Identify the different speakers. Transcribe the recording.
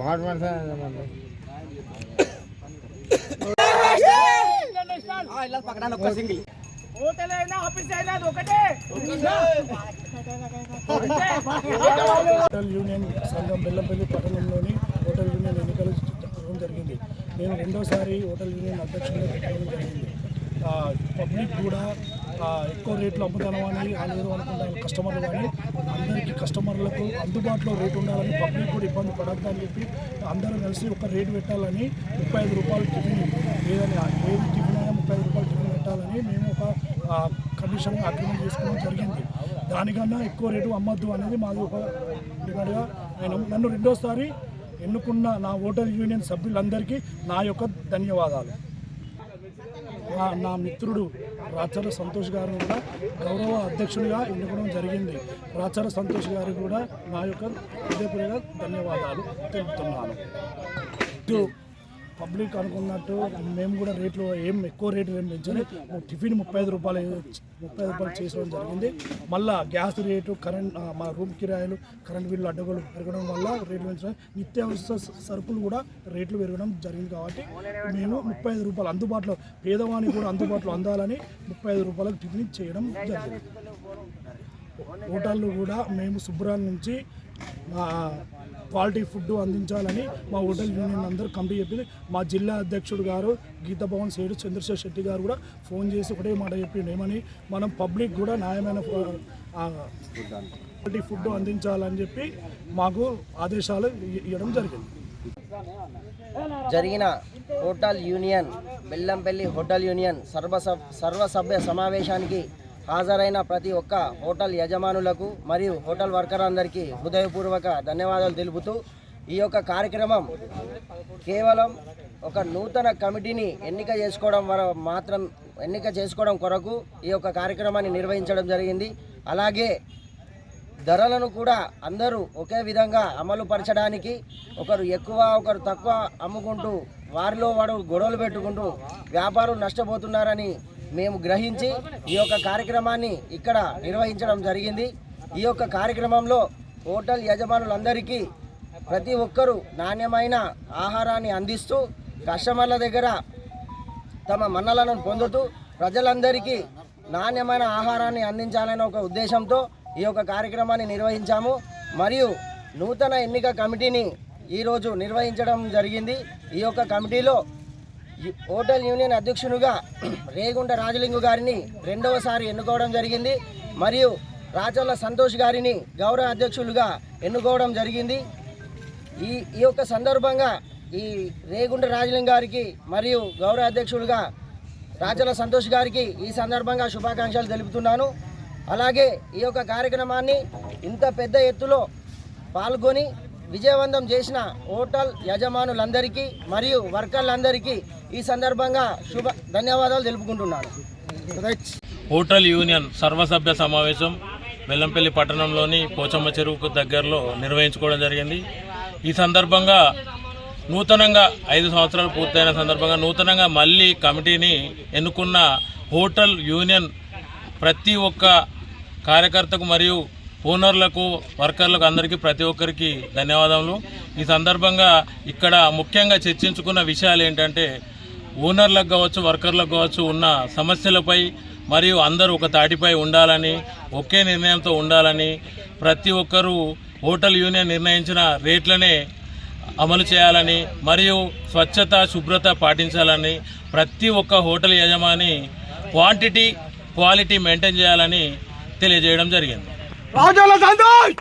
Speaker 1: Ward member
Speaker 2: hotel office అయినా ఒకటే
Speaker 3: hotel union సంఘం బెల్లంపల్లి పట్టణంలోని హోటల్ యూనియన్ ఎన్నికలు జరగడం జరిగింది. నేను రెండోసారి హోటల్ యూనియన్ అధ్యక్షుడిగా పెట్టడం జరిగింది. పబ్లిక్ కూడా ఎక్కువ రేట్లు అమ్ముతాను అని లేదు అనుకుంటాను కస్టమర్లు కానీ. అందరికీ కస్టమర్లకు అందుబాటులో రేటు ఉండాలని పబ్లిక్ కూడా ఇబ్బంది పడద్దని చెప్పి అందరూ కలిసి ఒక రేటు పెట్టాలని ముప్పై ఐదు రూపాయలు టిఫిన్ ఏదైనా ఏది టిఫిన్ అయినా ముప్పై ఐదు రూపాయలు టిఫిన్ పెట్టాలని మేము ఒక కండిషన్ అగ్రిమెంట్ చేసుకోవడం జరిగింది. దానికన్నా ఎక్కువ రేటు అమ్మద్దు అనేది మాది ఒక డిమాండ్గా ఆయన నన్ను రెండోసారి ఎన్నుకున్న నా ఓటర్ యూనియన్ సభ్యులందరికీ నా యొక్క ధన్యవాదాలు. నా నా మిత్రుడు రాచర సంతోష్ గారు కూడా గౌరవ అధ్యక్షుడిగా ఎన్నుకోవడం జరిగింది. రాచర సంతోష్ గారు కూడా నా యొక్క హృదయపూర్వక ధన్యవాదాలు తెలుపుతున్నాను. పబ్లిక్ అనుకున్నట్టు మేము కూడా రేట్లు ఏం ఎక్కువ రేట్లు ఏం పెంచలేదు. టిఫిన్ ముప్పై ఐదు రూపాయలు ముప్పై ఐదు రూపాయలు చేసుకోవడం జరిగింది. మళ్ళా గ్యాస్ రేటు కరెంట్ మా రూమ్ కిరాయిలు కరెంట్ బిల్లు అడ్డగోలు పెరగడం వల్ల రేట్లు పెంచడం నిత్యావసర స- సరుకులు కూడా రేట్లు పెరగడం జరిగింది కాబట్టి మేము ముప్పై ఐదు రూపాయలు అందుబాటులో పేదవానికి కూడా అందుబాటులో అందాలని ముప్పై ఐదు రూపాయలకు టిఫిన్ చేయడం జరిగింది. హోటళ్ళు కూడా మేము శుభ్రాల నుంచి మా క్వాలిటీ ఫుడ్ అందించాలని మా హోటల్ యూనియన్ అందరూ కమిటీ చెప్పింది. మా జిల్లా అధ్యక్షుడు గారు గీతభవన్ సేడు చంద్రశేఖర్ శెట్టి గారు కూడా ఫోన్ చేసి ఒకటే మాట చెప్పిండు. ఏమని? మనం పబ్లిక్ కూడా న్యాయమైన క్వాలిటీ ఫుడ్ అందించాలని చెప్పి మాకు ఆదేశాలు ఇవ్వడం జరిగింది.
Speaker 4: జరిగిన hotel union Bellampalli hotel union సర్వస సర్వసభ్య సమావేశానికి హాజరైన ప్రతి ఒక్క హోటల్ యజమానులకు మరియు హోటల్ వర్కర్ అందరికీ హృదయపూర్వక ధన్యవాదాలు తెలుపుతూ ఈ యొక్క కార్యక్రమం కేవలం ఒక నూతన కమిటీని ఎన్నిక చేసుకోవడం వర మాత్రం ఎన్నిక చేసుకోవడం కొరకు ఈ యొక్క కార్యక్రమాన్ని నిర్వహించడం జరిగింది. అలాగే ధరలను కూడా అందరూ ఒకే విధంగా అమలు పరచడానికి ఒకరు ఎక్కువ ఒకరు తక్కువ అమ్ముకుంటూ వారిలో వాడు గొడవలు పెట్టుకుంటూ వ్యాపారులు నష్టపోతున్నారని మేము గ్రహించి ఈ యొక్క కార్యక్రమాన్ని ఇక్కడ నిర్వహించడం జరిగింది. ఈ యొక్క కార్యక్రమంలో హోటల్ యజమానులందరికీ ప్రతి ఒక్కరూ నాణ్యమైన ఆహారాన్ని అందిస్తూ కస్టమర్ల దగ్గర తమ మన్నలను పొందుతూ ప్రజలందరికీ నాణ్యమైన ఆహారాన్ని అందించాలనే ఒక ఉద్దేశంతో ఈ యొక్క కార్యక్రమాన్ని నిర్వహించాము. మరియు నూతన ఎన్నిక కమిటీని ఈరోజు నిర్వహించడం జరిగింది. ఈ యొక్క కమిటీలో హోటల్ యూనియన్ అధ్యక్షునిగా రేగుంట రాజలింగు గారిని రెండవసారి ఎన్నుకోవడం జరిగింది. మరియు రాచల్ల సంతోష్ గారిని గౌరవ అధ్యక్షులుగా ఎన్నుకోవడం జరిగింది. ఈ ఈ యొక్క సందర్భంగా ఈ రేగుంట రాజలింగ్ గారికి మరియు గౌరవ అధ్యక్షులుగా రాజల సంతోష్ గారికి ఈ సందర్భంగా శుభాకాంక్షలు తెలుపుతున్నాను. అలాగే ఈ యొక్క కార్యక్రమాన్ని ఇంత పెద్ద ఎత్తులో పాల్గొని విజయవంతం చేసిన హోటల్ యజమానులందరికీ మరియు వర్కర్లందరికీ ఈ సందర్భంగా శుభ ధన్యవాదాలు తెలుపుకుంటున్నాను.
Speaker 5: హోటల్ యూనియన్ సర్వసభ్య సమావేశం వెల్లంపల్లి పట్టణంలోని పోచమ్మ చెరువుకు దగ్గరలో నిర్వహించుకోవడం జరిగింది. ఈ సందర్భంగా నూతనంగా ఐదు సంవత్సరాలు పూర్తయిన సందర్భంగా నూతనంగా మళ్ళీ కమిటీని ఎన్నుకున్న హోటల్ యూనియన్ ప్రతి ఒక్క కార్యకర్తకు మరియు ఓనర్లకు వర్కర్లకు అందరికీ ప్రతి ఒక్కరికి ధన్యవాదములు. ఈ సందర్భంగా ఇక్కడ ముఖ్యంగా చర్చించుకున్న విషయాలు ఏంటంటే ఓనర్లకు కావచ్చు వర్కర్లకు కావచ్చు ఉన్న సమస్యలపై మరియు అందరూ ఒక తాటిపై ఉండాలని ఒకే నిర్ణయంతో ఉండాలని ప్రతి ఒక్కరూ హోటల్ యూనియన్ నిర్ణయించిన రేట్లనే అమలు చేయాలని మరియు స్వచ్ఛత శుభ్రత పాటించాలని ప్రతి ఒక్క హోటల్ యజమాని క్వాంటిటీ క్వాలిటీ మెయింటైన్ చేయాలని తెలియజేయడం జరిగింది.
Speaker 2: రాజుల సంతోష్!